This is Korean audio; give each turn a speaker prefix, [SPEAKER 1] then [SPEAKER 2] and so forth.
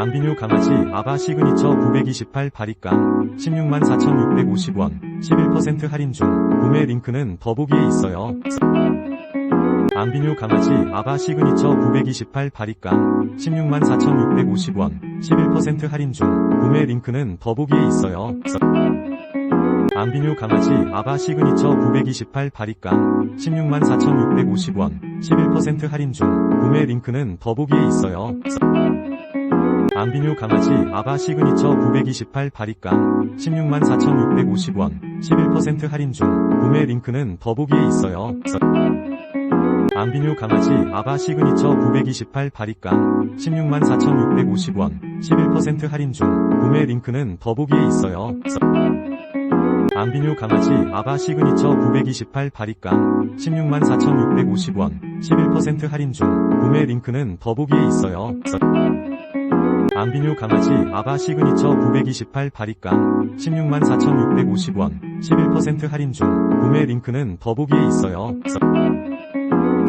[SPEAKER 1] 암비뇨 강아지 아바 시그니처 928 바리깡 16만 4,650원 11% 할인 중 구매 링크는 더보기에 있어요. 암비뇨 강아지 아바 시그니처 928 바리깡 16만 4,650원 11% 할인 중 구매 링크는 더보기에 있어요. 암비뇨 강아지 아바 시그니처 928 바리깡 16만 4,650원 11% 할인 중 구매 링크는 더보기에 있어요. 암비뇨 강아지 아바 시그니처 928 바리깡 16만 4,650원 11% 할인 중 구매 링크는 더보기에 있어요. 암비뇨 강아지 아바 시그니처 928 바리깡 16만 4,650원 11% 할인 중 구매 링크는 더보기에 있어요. 암비뇨 강아지 아바 시그니처 928 바리깡 16만 4,650원 11% 할인 중 구매 링크는 더보기에 있어요. 암비뇨 강아지 아바 시그니처 928 바리깡 16만 4,650원 11% 할인 중 구매 링크는 더보기에 있어요.